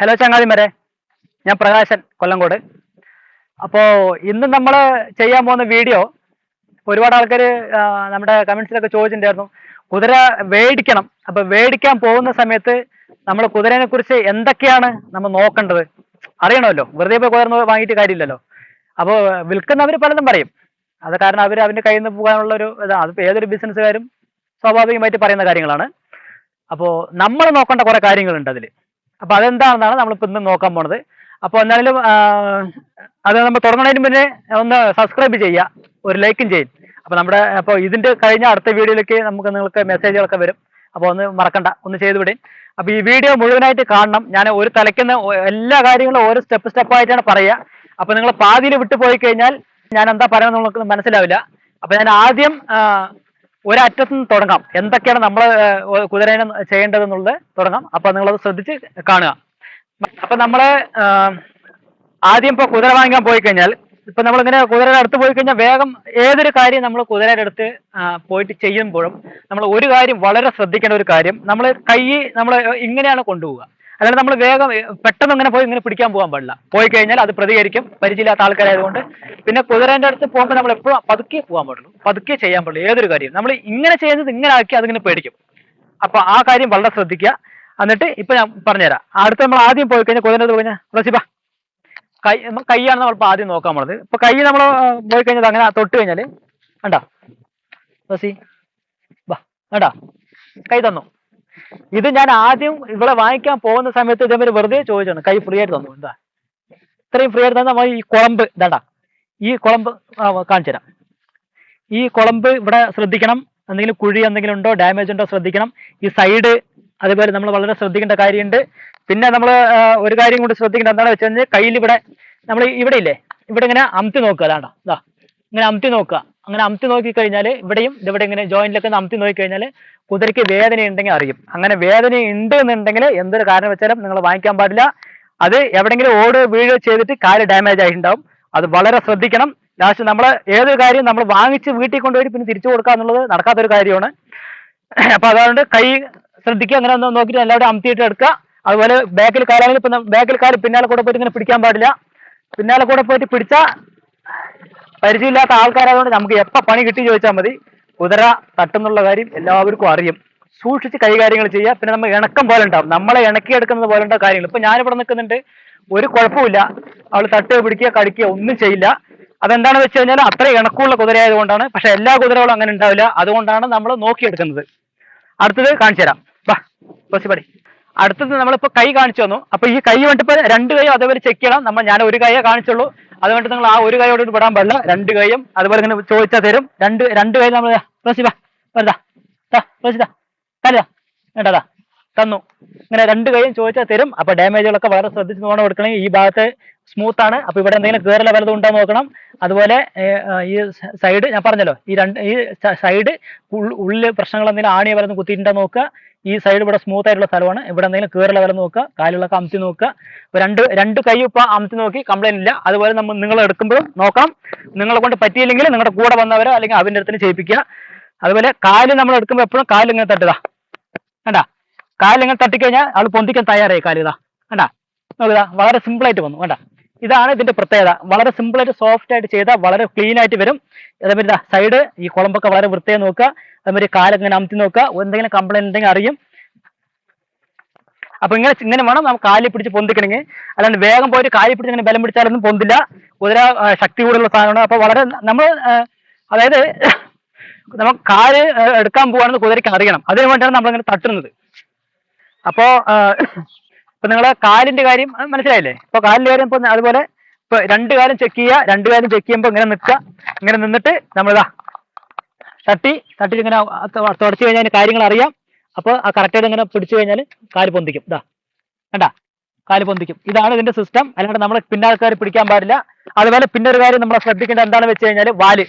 Hello ചങ്ങാതിമാരെ. ഞാൻ പ്രകാശൻ കൊല്ലങ്കോട്. അപ്പോൾ ഇന്ന് നമ്മൾ ചെയ്യാൻ പോകുന്ന വീഡിയോ ഒരുപാട് ആൾക്കാർ നമ്മുടെ കമൻസിലൊക്കെ ചോദിച്ചിട്ടുണ്ടായിരുന്നു. കുതിര വേടിക്കണം. അപ്പോൾ വേടിക്കാൻ പോകുന്ന സമയത്ത് നമ്മൾ കുതിരനെ കുറിച്ച് എന്തൊക്കെയാണ് നമ്മൾ നോക്കേണ്ടത്? അറിയണമല്ലോ. വെറുതെ പോയി കുതിര വാങ്ങിയിട്ട് കാര്യമില്ലല്ലോ. അപ്പോൾ വിൽക്കുന്നവർ പലതും പറയും. അത് കാരണം അവർ അവന്റെ കയ്യിൽ നിന്ന് പോകാനുള്ള ഒരു ഇതാണ് അതിപ്പോൾ ഏതൊരു ബിസിനസ്സുകാരും സ്വാഭാവികമായിട്ട് പറയുന്ന കാര്യങ്ങളാണ്. അപ്പോൾ നമ്മൾ നോക്കേണ്ട കുറേ കാര്യങ്ങളുണ്ട് അതിൽ അപ്പോൾ അതെന്താണെന്നാണ് നമ്മളിപ്പോൾ ഇന്ന് നോക്കാൻ പോണത്. അപ്പോൾ എന്തായാലും അത് നമ്മൾ തുടങ്ങുന്നതിന് മുന്നേ ഒന്ന് സബ്സ്ക്രൈബ് ചെയ്യുക. ഒരു ലൈക്കും ചെയ്യും. അപ്പോൾ നമ്മുടെ അപ്പോൾ ഇതിന്റെ കഴിഞ്ഞ അടുത്ത വീഡിയോയിലേക്ക് നമുക്ക് നിങ്ങൾക്ക് മെസ്സേജുകളൊക്കെ വരും. അപ്പോൾ ഒന്ന് മറക്കണ്ട ഒന്ന് ചെയ്തു വിടും. അപ്പോൾ ഈ വീഡിയോ മുഴുവനായിട്ട് കാണണം. ഞാൻ ഒരു തലയ്ക്കുന്ന എല്ലാ കാര്യങ്ങളും ഓരോ സ്റ്റെപ്പ് സ്റ്റെപ്പായിട്ടാണ് പറയുക. അപ്പോൾ നിങ്ങൾ പാതിയിൽ വിട്ടു പോയി കഴിഞ്ഞാൽ ഞാൻ എന്താ പറയുന്നത് നിങ്ങൾക്ക് മനസ്സിലാവില്ല. അപ്പോൾ ഞാൻ ആദ്യം ഒരറ്റത്ത് നിന്ന് തുടങ്ങാം. എന്തൊക്കെയാണ് നമ്മൾ കുതിരേനെ ചെയ്യേണ്ടതെന്നുള്ളത് തുടങ്ങാം. അപ്പോൾ നിങ്ങളത് ശ്രദ്ധിച്ച് കാണുക. അപ്പൊ നമ്മൾ ആദ്യം ഇപ്പൊ കുതിര വാങ്ങിക്കാൻ പോയി കഴിഞ്ഞാൽ ഇപ്പൊ നമ്മൾ ഇങ്ങനെ കുതിരയുടെ അടുത്ത് പോയി കഴിഞ്ഞാൽ വേഗം ഏതൊരു കാര്യം നമ്മൾ കുതിരയുടെ അടുത്ത് പോയിട്ട് ചെയ്യുമ്പോഴും നമ്മൾ ഒരു കാര്യം വളരെ ശ്രദ്ധിക്കേണ്ട ഒരു കാര്യം നമ്മൾ കൈ നമ്മൾ ഇങ്ങനെയാണ് കൊണ്ടുപോവുക. അല്ലാണ്ട് നമ്മൾ വേഗം പെട്ടെന്ന് ഇങ്ങനെ പോയി ഇങ്ങനെ പിടിക്കാൻ പോകാൻ പാടില്ല. പോയി കഴിഞ്ഞാൽ അത് പ്രതികരിക്കും. പരിചയമില്ലാത്ത ആൾക്കാരായതുകൊണ്ട്. പിന്നെ കുതിരേന്റെ അടുത്ത് പോകുമ്പോൾ നമ്മൾ എപ്പോഴും പതുക്കെ പോകാൻ പാടുള്ളൂ. പതുക്കെ ചെയ്യാൻ പാടുള്ളൂ. ഏതൊരു കാര്യം നമ്മൾ ഇങ്ങനെ ചെയ്യുന്നത് ഇങ്ങനെ ആക്കി അതിങ്ങനെ പേടിക്കും. അപ്പൊ ആ കാര്യം വളരെ ശ്രദ്ധിക്കുക. എന്നിട്ട് ഇപ്പൊ ഞാൻ പറഞ്ഞുതരാം. അടുത്ത് നമ്മൾ ആദ്യം പോയി കഴിഞ്ഞാൽ കുതിരത് പോയി കഴിഞ്ഞാൽ റസിബ കൈ കൈയാണ് നമ്മൾ ആദ്യം നോക്കാൻ പോണത്. ഇപ്പൊ കൈ നമ്മൾ പോയി കഴിഞ്ഞാൽ അങ്ങനെ തൊട്ട് കഴിഞ്ഞാൽ വേണ്ട റസി വാ കണ്ടോ? കൈ തന്നു. ഇത് ഞാൻ ആദ്യം ഇവിടെ വാങ്ങിക്കാൻ പോകുന്ന സമയത്ത് ഇതേമാതിരി വെറുതെ ചോദിച്ചാണ് കൈ ഫ്രീ ആയിട്ട് തന്നു. എന്താ? ഇത്രയും ഫ്രീ ആയിട്ട് തന്നാൽ ഈ കുളമ്പ് ഇതാ ഈ കുളമ്പ് കാണിച്ചു തരാം. ഈ കുളമ്പ് ഇവിടെ ശ്രദ്ധിക്കണം. എന്തെങ്കിലും കുഴി എന്തെങ്കിലും ഉണ്ടോ ഡാമേജ് ഉണ്ടോ ശ്രദ്ധിക്കണം. ഈ സൈഡ് അതുപോലെ നമ്മൾ വളരെ ശ്രദ്ധിക്കേണ്ട കാര്യമുണ്ട്. പിന്നെ നമ്മൾ ഒരു കാര്യം കൂടി ശ്രദ്ധിക്കേണ്ട എന്താണെന്ന് വെച്ച് കഴിഞ്ഞാൽ കയ്യിൽ ഇവിടെ നമ്മൾ ഇവിടെ ഇല്ലേ? ഇവിടെ ഇങ്ങനെ അമത്തി നോക്കുക. അതാണ്ടോ. ഇതാ ഇങ്ങനെ അമത്തി നോക്കുക. അങ്ങനെ അമത്തി നോക്കി കഴിഞ്ഞാൽ ഇവിടെയും ഇവിടെ ഇങ്ങനെ ജോയിന്റിലൊക്കെ അമത്തി നോക്കി കഴിഞ്ഞാൽ കുതിരയ്ക്ക് വേദന ഉണ്ടെങ്കിൽ അറിയും. അങ്ങനെ വേദന ഉണ്ട് എന്നുണ്ടെങ്കിൽ എന്തൊരു കാരണം വെച്ചാലും നിങ്ങൾ വാങ്ങിക്കാൻ പാടില്ല. അത് എവിടെയെങ്കിലും ഓട് വീഴോ ചെയ്തിട്ട് കാൽ ഡാമേജ് ആയിട്ടുണ്ടാവും. അത് വളരെ ശ്രദ്ധിക്കണം. ലാസ്റ്റ് നമ്മൾ ഏതൊരു കാര്യം നമ്മൾ വാങ്ങിച്ച് വീട്ടിൽ കൊണ്ടുപോയി പിന്നെ തിരിച്ചു കൊടുക്കുക എന്നുള്ളത് നടക്കാത്തൊരു കാര്യമാണ്. അപ്പൊ അതുകൊണ്ട് കൈ ശ്രദ്ധിക്കുക. അങ്ങനെ ഒന്ന് നോക്കിയിട്ട് എല്ലാവരും അമത്തിയിട്ട് എടുക്കുക. അതുപോലെ ബാക്കിൽ കാലാണെങ്കിൽ ബാക്കിൽ കാൽ പിന്നാലെ കൂടെ പോയിട്ട് ഇങ്ങനെ പിടിക്കാൻ പാടില്ല. പിന്നാലെ കൂടെ പോയിട്ട് പിടിച്ചാൽ പരിചയമില്ലാത്ത ആൾക്കാരായതുകൊണ്ട് നമുക്ക് എപ്പോൾ പണി കിട്ടി ചോദിച്ചാൽ മതി. കുതിര തട്ടുന്നുള്ള കാര്യം എല്ലാവർക്കും അറിയും. സൂക്ഷിച്ച് കൈകാര്യങ്ങൾ ചെയ്യുക. പിന്നെ നമ്മൾ ഇണക്കം പോലെ ഉണ്ടാവും. നമ്മളെ ഇണക്കിയെടുക്കുന്നത് പോലെ ഉണ്ടാവും കാര്യങ്ങൾ. ഇപ്പം ഞാനിവിടെ നിൽക്കുന്നുണ്ട്. ഒരു കുഴപ്പമില്ല അവൾ തട്ട് പിടിക്കുക കടിക്കുക ഒന്നും ചെയ്യില്ല. അതെന്താണെന്ന് വെച്ച് കഴിഞ്ഞാൽ അത്ര ഇണക്കമുള്ള കുതിരയായതുകൊണ്ടാണ്. പക്ഷെ എല്ലാ കുതിരകളും അങ്ങനെ ഉണ്ടാവില്ല. അതുകൊണ്ടാണ് നമ്മൾ നോക്കിയെടുക്കുന്നത്. അടുത്തത് കാണിച്ചു തരാം. പടി. അടുത്തത് നമ്മളിപ്പോൾ കൈ കാണിച്ചു തന്നു. അപ്പൊ ഈ കൈ വേണ്ടിപ്പോ രണ്ട് കൈ അതേപോലെ ചെക്ക് ചെയ്യണം. നമ്മൾ ഞാൻ ഒരു കൈയെ കാണിച്ചുള്ളൂ. അതുകൊണ്ട് നിങ്ങൾ ആ ഒരു കൈയോട് വിടാൻ പാടില്ല. രണ്ട് കൈയും അതുപോലെ ഇങ്ങനെ ചോദിച്ചാൽ തരും. രണ്ട് രണ്ട് കൈ നമ്മൾ റോസിബ തന്നു. ഇങ്ങനെ രണ്ട് കൈയും ചോദിച്ചാൽ തരും. അപ്പൊ ഡാമേജുകളൊക്കെ വളരെ ശ്രദ്ധിച്ച് നോക്കണം കൊടുക്കണമെങ്കിൽ ഈ ഭാഗത്ത് സ്മൂത്ത് ആണ്. അപ്പൊ ഇവിടെ എന്തെങ്കിലും കയറല വലതും ഉണ്ടോ നോക്കണം. അതുപോലെ ഈ സൈഡ് ഞാൻ പറഞ്ഞല്ലോ ഈ രണ്ട് ഈ സൈഡ് ഉള്ളിൽ പ്രശ്നങ്ങൾ എന്തെങ്കിലും ആണിയ വലതും കുത്തിയിട്ടുണ്ടോ നോക്കുക. ഈ സൈഡ് ഇവിടെ സ്മൂത്ത് ആയിട്ടുള്ള സ്ഥലമാണ്. ഇവിടെ എന്തെങ്കിലും കയറല വലം നോക്കുക കാലുകളൊക്കെ അമത്തി നോക്കുക. അപ്പോൾ രണ്ട് രണ്ട് കൈ ഇപ്പൊ അമത്തി നോക്കി കംപ്ലൈന്റ് ഇല്ല. അതുപോലെ നമ്മൾ നിങ്ങൾ എടുക്കുമ്പോഴും നോക്കാം. നിങ്ങളെ കൊണ്ട് പറ്റിയില്ലെങ്കിൽ നിങ്ങളുടെ കൂടെ വന്നവരോ അല്ലെങ്കിൽ അവന്റെ അടുത്തിന് ചെയ്യിപ്പിക്കുക. അതുപോലെ കാൽ നമ്മൾ എടുക്കുമ്പോൾ എപ്പോഴും കാൽ ഇങ്ങനെ തട്ടുക. കണ്ടാ? കാലിങ്ങനെ തട്ടിക്കഴിഞ്ഞാൽ ആൾ പൊന്തിക്കാൻ തയ്യാറായി കാലിതാ കണ്ടാ? നോക്കുക വളരെ സിമ്പിൾ ആയിട്ട് വന്നു. കണ്ടാ? ഇതാണ് ഇതിന്റെ പ്രത്യേകത. വളരെ സിമ്പിൾ ആയിട്ട് സോഫ്റ്റ് ആയിട്ട് ചെയ്താൽ വളരെ ക്ലീൻ ആയിട്ട് വരും. അതേമാതിരി സൈഡ് ഈ കുളമ്പൊക്കെ വളരെ വൃത്തിയായി നോക്കുക. അതേമാതിരി കാലൊക്കെ ഇങ്ങനെ അമത്തി നോക്കുക. എന്തെങ്കിലും കംപ്ലൈന്റ് ഉണ്ടെങ്കിൽ അറിയും. അപ്പൊ ഇങ്ങനെ ഇങ്ങനെ വേണം നമുക്ക് കാലിൽ പിടിച്ച് പൊന്തിക്കണമെങ്കിൽ. അല്ലാണ്ട് വേഗം പോയിട്ട് കാലിൽ പിടിച്ച് ഇങ്ങനെ ബലം പിടിച്ചാലൊന്നും പൊന്തില്ല. കുതിര ശക്തി കൂടുതലുള്ള സാധനമാണ്. അപ്പൊ വളരെ നമ്മൾ അതായത് നമുക്ക് കാൽ എടുക്കാൻ പോവാണെന്ന് കുതിരയ്ക്ക് അറിയണം. അതിനു വേണ്ടിയാണ് നമ്മളിങ്ങനെ തട്ടുന്നത്. അപ്പോ ഇപ്പൊ നിങ്ങളെ കാലിന്റെ കാര്യം മനസ്സിലായില്ലേ? ഇപ്പൊ കാലിന്റെ കാര്യം ഇപ്പൊ അതുപോലെ ഇപ്പൊ രണ്ട് കാലം ചെക്ക് ചെയ്യുക രണ്ട് കാലം ചെക്ക് ചെയ്യുമ്പോൾ ഇങ്ങനെ നിൽക്കുക ഇങ്ങനെ നിന്നിട്ട് നമ്മളിതാ തട്ടി തട്ടിട്ട് ഇങ്ങനെ തുടച്ചു കഴിഞ്ഞാൽ കാര്യങ്ങൾ അറിയാം. അപ്പോൾ ആ കറക്റ്റായിട്ട് ഇങ്ങനെ പിടിച്ചു കഴിഞ്ഞാൽ കാൽ പൊന്തിക്കും. ഇതാ. കണ്ടാ? കാൽ പൊന്തിക്കും. ഇതാണ് ഇതിന്റെ സിസ്റ്റം അല്ലാണ്ട് നമ്മൾ പിന്നാൾക്കാർ പിടിക്കാൻ പാടില്ല. അതുപോലെ പിന്നെ ഒരു കാര്യം നമ്മൾ ശ്രദ്ധിക്കേണ്ട എന്താണെന്ന് വെച്ച് കഴിഞ്ഞാൽ വാൽ.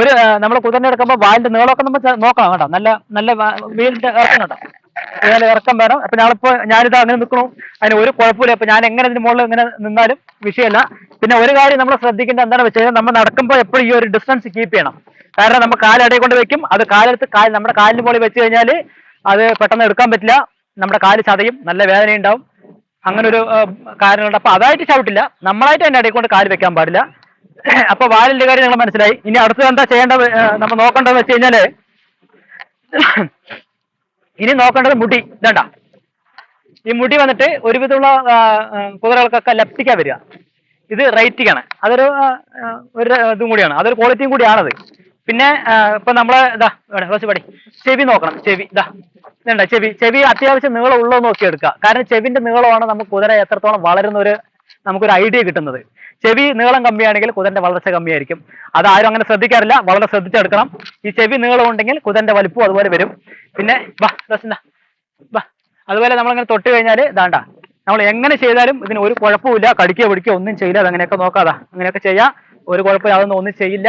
ഒരു നമ്മൾ കുതിരനെ എടുക്കുമ്പോൾ വാലിന്റെ നീളമൊക്കെ നമ്മൾ നോക്കണം കേട്ടോ. നല്ല നല്ല വീലിന്റെ ഇറക്കണം കേട്ടോ അതുപോലെ ഇറക്കം വേണം. അപ്പൊ ഞാനിപ്പോ ഞാനിത് അങ്ങനെ നിൽക്കണു അതിന് ഒരു കുഴപ്പമില്ല അപ്പൊ ഞാൻ എങ്ങനെ ഇതിന് മുകളിൽ ഇങ്ങനെ നിന്നാലും വിഷയമല്ല. പിന്നെ ഒരു കാര്യം നമ്മൾ ശ്രദ്ധിക്കേണ്ട എന്താണെന്ന് വെച്ച് കഴിഞ്ഞാൽ നമ്മൾ നടക്കുമ്പോൾ എപ്പോഴും ഈ ഒരു ഡിസ്റ്റൻസ് കീപ്പ് ചെയ്യണം. കാരണം നമ്മൾ കാലടയിൽ കൊണ്ട് വെക്കും. അത് കാലെടുത്ത് കാൽ നമ്മുടെ കാലിന് മുകളിൽ വെച്ച് കഴിഞ്ഞാൽ അത് പെട്ടെന്ന് എടുക്കാൻ പറ്റില്ല. നമ്മുടെ കാൽ ചതയും. നല്ല വേദന ഉണ്ടാവും. അങ്ങനെ ഒരു കാര്യങ്ങളുണ്ട് അപ്പൊ അതായിട്ട് ചവിട്ടില്ല. നമ്മളായിട്ട് തന്നെ ഇടയിൽ കൊണ്ട് കാൽ വെക്കാൻ പാടില്ല. അപ്പൊ വാലിന്റെ കാര്യം നിങ്ങൾ മനസ്സിലായി. ഇനി അടുത്തത് എന്താ ചെയ്യേണ്ടത് നമ്മൾ നോക്കേണ്ടതെന്ന് വെച്ച് കഴിഞ്ഞാൽ ഇനി നോക്കേണ്ടത് മുടി. ഇതണ്ട. ഈ മുടി വന്നിട്ട് ഒരുവിധമുള്ള കുതിരകൾക്കൊക്കെ ലെഫ്റ്റിക്കാ വരിക. ഇത് റൈറ്റിക്കാണ് അതൊരു ഒരു ഇതും കൂടിയാണ്. അതൊരു ക്വാളിറ്റിയും കൂടിയാണത്. പിന്നെ ഇപ്പൊ നമ്മളെ ഇതാ കുറച്ച് പടി. ചെവി നോക്കണം. ചെവി ഇതാ. ഇതുണ്ട? ചെവി ചെവി അത്യാവശ്യം നീളം ഉള്ളത് നോക്കി എടുക്കുക കാരണം ചെവിന്റെ നീളമാണ് നമുക്ക് കുതിര എത്രത്തോളം വളരുന്ന ഒരു നമുക്കൊരു ഐഡിയ കിട്ടുന്നത്. ചെവി നീളം കമ്മിയാണെങ്കിൽ കുതിരന്റെ വളർച്ച കമ്മിയായിരിക്കും. അത് ആരും അങ്ങനെ ശ്രദ്ധിക്കാറില്ല. വളരെ ശ്രദ്ധിച്ചെടുക്കണം. ഈ ചെവി നീളം ഉണ്ടെങ്കിൽ കുതിരന്റെ വലിപ്പം അതുപോലെ വരും. പിന്നെ വാ ദാസിന്താ വാ. അതുപോലെ നമ്മളിങ്ങനെ തൊട്ട് കഴിഞ്ഞാൽ ഇതാണ്ട. നമ്മൾ എങ്ങനെ ചെയ്താലും ഇതിന് ഒരു കുഴപ്പമില്ല കടിക്കുക പിടിക്കുക ഒന്നും ചെയ്യില്ല. അതങ്ങനെയൊക്കെ നോക്കാതാ അങ്ങനെയൊക്കെ ചെയ്യാം. ഒരു കുഴപ്പമില്ല അതൊന്നും ഒന്നും ചെയ്യില്ല.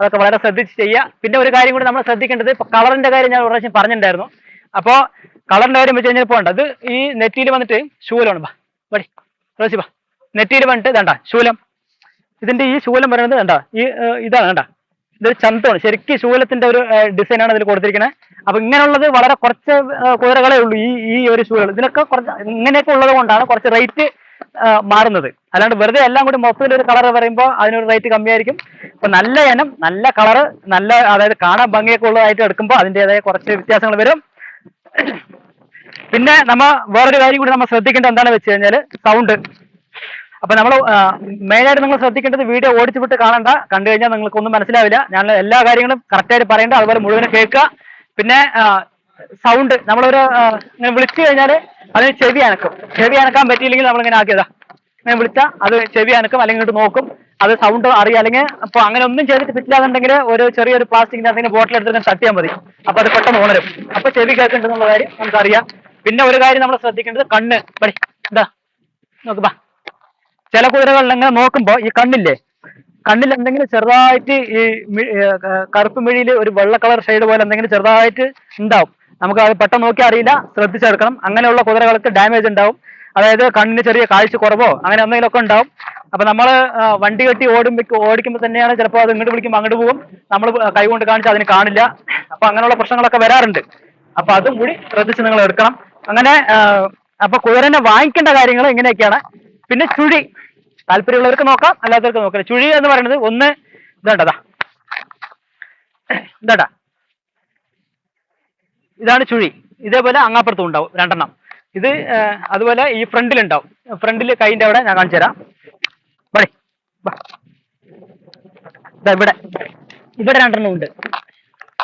അതൊക്കെ വളരെ ശ്രദ്ധിച്ച് ചെയ്യുക പിന്നെ ഒരു കാര്യം കൂടി നമ്മൾ ശ്രദ്ധിക്കേണ്ടത് ഇപ്പൊ കളറിന്റെ കാര്യം ഞാൻ ഒരു പ്രാവശ്യം പറഞ്ഞിട്ടുണ്ടായിരുന്നു. അപ്പോൾ കളറിന്റെ കാര്യം വെച്ച് കഴിഞ്ഞാൽ പോകണ്ട അത് ഈ നെറ്റിയിൽ വന്നിട്ട് ശൂലമാണ് ബാ പടി റോസി ബാ നെറ്റിയിൽ വന്നിട്ട് കണ്ട ശൂലം. ഇതിന്റെ ഈ ശൂലം പറയുന്നത് കണ്ട ഈ ഇതാണ് കണ്ട. ഇതൊരു ചന്തമാണ്. ശരിക്കും ശൂലത്തിന്റെ ഒരു ഡിസൈനാണ് ഇതിൽ കൊടുത്തിരിക്കുന്നത് അപ്പൊ ഇങ്ങനെയുള്ളത് വളരെ കുറച്ച് കുതിരകളേ ഉള്ളൂ ഈ ഈ ഒരു ശൂലം. ഇതിനൊക്കെ കുറച്ച് ഇങ്ങനെയൊക്കെ ഉള്ളത് കൊണ്ടാണ് കുറച്ച് റേറ്റ് മാറുന്നത്. അല്ലാണ്ട് വെറുതെ എല്ലാം കൂടി മൊത്തത്തിൽ ഒരു കളർ പറയുമ്പോൾ അതിനൊരു റേറ്റ് കമ്മിയായിരിക്കും. അപ്പൊ നല്ല ഇനം നല്ല കളർ നല്ല അതായത് കാണാൻ ഭംഗിയൊക്കെ ഉള്ളതായിട്ട് എടുക്കുമ്പോൾ അതിന്റെതായ കുറച്ച് വ്യത്യാസങ്ങൾ വരും. പിന്നെ നമ്മ വേറൊരു കാര്യം കൂടി നമ്മൾ ശ്രദ്ധിക്കേണ്ടത് എന്താണെന്ന് വെച്ച് കഴിഞ്ഞാൽ സൗണ്ട് അപ്പൊ നമ്മൾ മെയിനായിട്ട് നിങ്ങൾ ശ്രദ്ധിക്കേണ്ടത് വീഡിയോ ഓടിച്ചു വിട്ട് കാണണ്ട. കണ്ടു കഴിഞ്ഞാൽ നിങ്ങൾക്ക് ഒന്നും മനസ്സിലാവില്ല. ഞാൻ എല്ലാ കാര്യങ്ങളും കറക്റ്റായിട്ട് പറയേണ്ട. അതുപോലെ മുഴുവൻ കേൾക്കുക. പിന്നെ സൗണ്ട് നമ്മളൊരു ഇങ്ങനെ വിളിച്ചു കഴിഞ്ഞാൽ അതിന് ചെവി അനക്കും. ചെവി അനക്കാൻ പറ്റിയില്ലെങ്കിൽ നമ്മളിങ്ങനെ ആക്കിയതാ. ഇങ്ങനെ വിളിച്ചാൽ അത് ചെവി അനക്കും അല്ലെങ്കിൽ ഇങ്ങോട്ട് നോക്കും. അത് സൗണ്ട് അറിയാം അല്ലെങ്കിൽ അപ്പൊ അങ്ങനെ ഒന്നും ചെയ്തിട്ട് പറ്റില്ലാന്നുണ്ടെങ്കിൽ ഒരു ചെറിയൊരു പ്ലാസ്റ്റിക്കിന്റെ അതിന് ബോട്ടിൽ എടുത്തിട്ട് തട്ടിയാൽ മതി. അപ്പൊ അത് പെട്ടെന്ന് ഉണരും അപ്പൊ ചെവി കേൾക്കുന്നുണ്ടെന്നുള്ള കാര്യം നമുക്കറിയാം. പിന്നെ ഒരു കാര്യം നമ്മൾ ശ്രദ്ധിക്കേണ്ടത് കണ്ണ്. പടി എന്താ നോക്കുമ്പോ ചില കുതിരകളിൽ ഇങ്ങനെ നോക്കുമ്പോ ഈ കണ്ണില്ലേ? കണ്ണിൽ എന്തെങ്കിലും ചെറുതായിട്ട് ഈ കറുപ്പ് മിഴിയിൽ ഒരു വെള്ള കളർ ഷെയ്ഡ് പോലെ എന്തെങ്കിലും ചെറുതായിട്ട് ഉണ്ടാവും നമുക്ക് അത് പെട്ടെന്ന് നോക്കി അറിയില്ല. ശ്രദ്ധിച്ചെടുക്കണം. അങ്ങനെയുള്ള കുതിരകൾക്ക് ഡാമേജ് ഉണ്ടാവും അതായത് കണ്ണിന് ചെറിയ കാഴ്ച കുറവോ അങ്ങനെ എന്തെങ്കിലുമൊക്കെ ഉണ്ടാവും അപ്പൊ നമ്മൾ വണ്ടി കെട്ടി ഓടുമ്പോൾ ഓടിക്കുമ്പോൾ തന്നെയാണ് ചിലപ്പോൾ അത് ഇങ്ങോട്ട് വിളിക്കുമ്പോൾ അങ്ങോട്ട് പോകും. നമ്മൾ കൈ കൊണ്ട് കാണിച്ച് അതിന് കാണില്ല. അപ്പൊ അങ്ങനെയുള്ള പ്രശ്നങ്ങളൊക്കെ വരാറുണ്ട്. അപ്പൊ അതും കൂടി ശ്രദ്ധിച്ച് നിങ്ങൾ എടുക്കണം. അങ്ങനെ അപ്പൊ കുതിരനെ വാങ്ങിക്കേണ്ട കാര്യങ്ങൾ ഇങ്ങനെയൊക്കെയാണ്. പിന്നെ ചുഴി. താല്പര്യമുള്ളവർക്ക് നോക്കാം അല്ലാത്തവർക്ക് നോക്കാം. ചുഴി എന്ന് പറയുന്നത് ഒന്ന് ഇതാണ്ടതാ ഇതാണ്ടാ. ഇതാണ് ചുഴി. ഇതേപോലെ അങ്ങാപ്പുറത്തും ഉണ്ടാവും രണ്ടെണ്ണം. ഇത് അതുപോലെ ഈ ഫ്രണ്ടിൽ ഉണ്ടാവും ഫ്രണ്ടിൽ കൈന്റെ അവിടെ ഞാൻ കാണിച്ചു തരാം. വാ. ഇവിടെ. ഇവിടെ രണ്ടെണ്ണം ഉണ്ട്.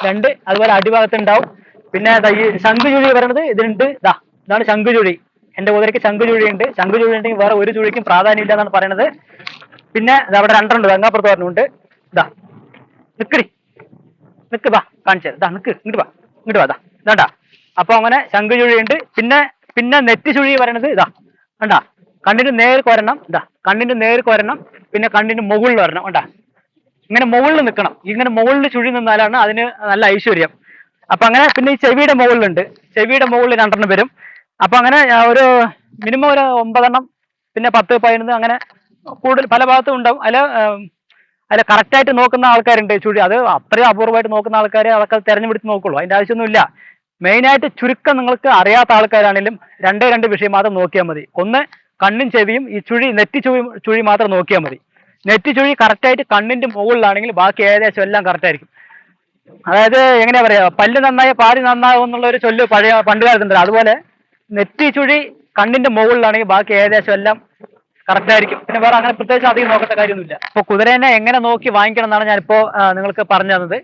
രണ്ട് അതുപോലെ അടിഭാഗത്ത് ഉണ്ടാവും പിന്നെ ഈ ശംഖുചുഴി പറയുന്നത് ഇതിനുണ്ട് ഇതാ ഇതാണ് ശംഖുചുഴി. എന്റെ കുതിരയ്ക്ക് ശംഖുചുഴി ഉണ്ട് ശംഖുചുഴി ഉണ്ടെങ്കിൽ വേറെ ഒരു ചുഴിക്കും പ്രാധാന്യം ഇല്ല എന്നാണ് പറയുന്നത് പിന്നെ അവിടെ രണ്ടുണ്ട് അങ്ങാപ്പുറത്ത് പറഞ്ഞുണ്ട് ഇതാ നിക്കടി നിക്ക് വാ. കാണിച്ചത് ഇതാ നിക്ക്. ഇങ്ങോട്ട് വാ. ഇങ്ങോട്ട് വാ. ഇതാ ഇതാണ്ടാ. അപ്പൊ അങ്ങനെ ശംഖുചുഴി ഉണ്ട് പിന്നെ പിന്നെ നെറ്റി ചുഴി പറയണത് ഇതാ കണ്ടാ? കണ്ണിന് നേർ കൊരണം ഇതാ കണ്ണിന് നേർ കൊരണം പിന്നെ കണ്ണിന് മുകളിൽ വരണം കണ്ടാ? ഇങ്ങനെ മുകളിൽ നിൽക്കണം. ഇങ്ങനെ മുകളിൽ ചുഴി നിന്നാലാണ് അതിന് നല്ല ഐശ്വര്യം. അപ്പൊ അങ്ങനെ പിന്നെ ഈ ചെവിയുടെ മുകളിലുണ്ട്. ചെവിയുടെ മുകളിൽ രണ്ടെണ്ണം വരും. അപ്പൊ അങ്ങനെ ഒരു മിനിമം ഒരു ഒമ്പതെണ്ണം പിന്നെ പത്ത് പതിനൊന്ന് അങ്ങനെ കൂടുതൽ പല ഭാഗത്തും ഉണ്ടാവും. അതിൽ അതിൽ കറക്റ്റായിട്ട് നോക്കുന്ന ആൾക്കാരുണ്ട് ചുഴി. അത് അത്രയും അപൂർവമായിട്ട് നോക്കുന്ന ആൾക്കാരെ അതൊക്കെ തെരഞ്ഞെടുത്ത് നോക്കുള്ളൂ. അതിന്റെ ആവശ്യമൊന്നുമില്ല. മെയിനായിട്ട് ചുരുക്കം നിങ്ങൾക്ക് അറിയാത്ത ആൾക്കാരാണെങ്കിലും രണ്ടേ രണ്ട് വിഷയം മാത്രം നോക്കിയാൽ മതി. ഒന്ന് കണ്ണും ചെവിയും ഈ ചുഴി നെറ്റി ചുഴി ചുഴി മാത്രം നോക്കിയാൽ മതി. നെറ്റി ചുഴി കറക്റ്റായിട്ട് കണ്ണിന്റെ മുകളിലാണെങ്കിൽ ബാക്കി ഏകദേശം എല്ലാം കറക്റ്റായിരിക്കും അതായത് എങ്ങനെയാ പറയാ? പല്ല് നന്നായ പാതി നന്നാകും എന്നുള്ള ഒരു ചൊല്ല് പഴയ പണ്ട് കാലത്തുണ്ട് അതുപോലെ നെറ്റി ചുഴി കണ്ണിന്റെ മുകളിലാണെങ്കിൽ ബാക്കി ഏകദേശം എല്ലാം കറക്റ്റ് ആയിരിക്കും. പിന്നെ വേറെ അങ്ങനെ പ്രത്യേകിച്ച് അധികം നോക്കേണ്ട കാര്യമൊന്നുമില്ല. അപ്പോൾ കുതിരേനെ എങ്ങനെ നോക്കി വാങ്ങിക്കണം എന്നാണ് ഞാനിപ്പോ നിങ്ങൾക്ക് പറഞ്ഞു തന്നത്.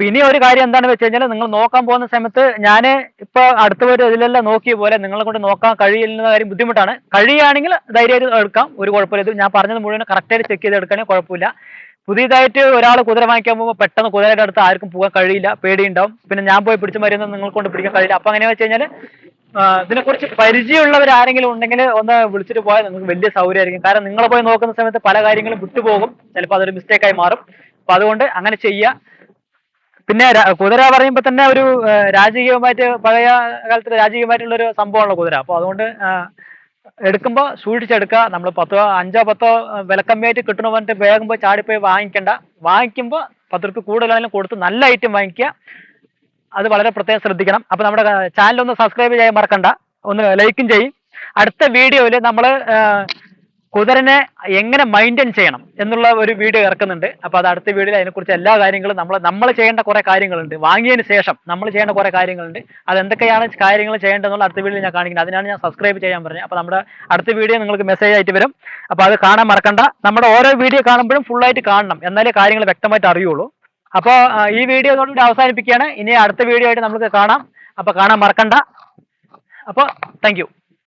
പിന്നെ ഒരു കാര്യം എന്താണെന്ന് വെച്ച് കഴിഞ്ഞാൽ നിങ്ങൾ നോക്കാൻ പോകുന്ന സമയത്ത് ഞാൻ ഇപ്പൊ അടുത്ത വരും ഇതിലെല്ലാം നോക്കിയ പോലെ നിങ്ങളെ കൊണ്ട് നോക്കാൻ കഴിയുന്ന കാര്യം ബുദ്ധിമുട്ടാണ്. കഴിയുകയാണെങ്കിൽ ധൈര്യമായിട്ട് എടുക്കാം. ഒരു കുഴപ്പമില്ല. ഇത് ഞാൻ പറഞ്ഞത് മുഴുവൻ കറക്റ്റായിട്ട് ചെക്ക് ചെയ്ത് എടുക്കാനേ കുഴപ്പമില്ല. പുതിയതായിട്ട് ഒരാൾ കുതിര വാങ്ങിക്കാൻ പോകുമ്പോൾ പെട്ടെന്ന് കുതിരയുടെ അടുത്ത് ആർക്കും പോകാൻ കഴിയില്ല. പേടിയുണ്ടാവും. പിന്നെ ഞാൻ പോയി പിടിച്ച് മരുന്ന് നിങ്ങൾ കൊണ്ട് പിടിക്കാൻ കഴിയില്ല. അപ്പൊ അങ്ങനെ വെച്ച് കഴിഞ്ഞാൽ ഇതിനെക്കുറിച്ച് പരിചയമുള്ളവർ ആരെങ്കിലും ഉണ്ടെങ്കിൽ ഒന്ന് വിളിച്ചിട്ട് പോയാൽ നിങ്ങൾക്ക് വലിയ സൗകര്യമായിരിക്കും. കാരണം നിങ്ങൾ പോയി നോക്കുന്ന സമയത്ത് പല കാര്യങ്ങളും വിട്ടുപോകും. ചിലപ്പോൾ അതൊരു മിസ്റ്റേക്കായി മാറും. അപ്പൊ അതുകൊണ്ട് അങ്ങനെ ചെയ്യുക പിന്നെ കുതിര പറയുമ്പോൾ തന്നെ ഒരു രാജകീയമായിട്ട് പഴയ കാലത്ത് രാജകീയമായിട്ടുള്ള ഒരു സംഭവമാണല്ലോ കുതിര. അപ്പോൾ അതുകൊണ്ട് എടുക്കുമ്പോൾ സൂക്ഷിച്ചെടുക്കുക. നമ്മൾ പത്തോ അഞ്ചോ പത്തോ വിലക്കമ്മിയായിട്ട് കിട്ടണ പറഞ്ഞിട്ട് വേഗം പോയി ചാടിപ്പോയി വാങ്ങിക്കണ്ട. വാങ്ങിക്കുമ്പോൾ പത്ത് റുപ്യ കൂടുതലായാലും കൊടുത്ത് നല്ല ഐറ്റം വാങ്ങിക്കുക. അത് വളരെ പ്രത്യേകം ശ്രദ്ധിക്കണം. അപ്പൊ നമ്മുടെ ചാനൽ ഒന്ന് സബ്സ്ക്രൈബ് ചെയ്യാൻ മറക്കണ്ട. ഒന്ന് ലൈക്കും ചെയ്യും. അടുത്ത വീഡിയോയിൽ നമ്മൾ കുതിരനെ എങ്ങനെ മെയിന്റെയിൻ ചെയ്യണം എന്നുള്ള ഒരു വീഡിയോ ഇറക്കുന്നുണ്ട്. അപ്പോൾ അത് അടുത്ത വീഡിയോയിൽ അതിനെക്കുറിച്ച് എല്ലാ കാര്യങ്ങളും നമ്മൾ നമ്മൾ ചെയ്യേണ്ട കുറേ കാര്യങ്ങളുണ്ട്. വാങ്ങിയതിന് ശേഷം നമ്മൾ ചെയ്യേണ്ട കുറേ കാര്യങ്ങളുണ്ട്. അത് എന്തൊക്കെയാണ് കാര്യങ്ങൾ ചെയ്യേണ്ടതെന്നുള്ള അടുത്ത വീഡിയോയിൽ ഞാൻ കാണിക്കുന്നത്. അതിനാണ് ഞാൻ സബ്സ്ക്രൈബ് ചെയ്യാൻ പറഞ്ഞത്. അപ്പോൾ നമ്മുടെ അടുത്ത വീഡിയോ നിങ്ങൾക്ക് മെസ്സേജ് ആയിട്ട് വരും. അപ്പോൾ അത് കാണാൻ മറക്കണ്ട. നമ്മുടെ ഓരോ വീഡിയോ കാണുമ്പോഴും ഫുള്ളായിട്ട് കാണണം. എന്നാലേ കാര്യങ്ങൾ വ്യക്തമായിട്ട് അറിയുള്ളൂ. അപ്പോൾ ഈ വീഡിയോ ഇതോടുകൂടി അവസാനിപ്പിക്കുകയാണ്. ഇനി അടുത്ത വീഡിയോ ആയിട്ട് നമുക്ക് കാണാം. അപ്പോൾ കാണാൻ മറക്കണ്ട. അപ്പോൾ താങ്ക്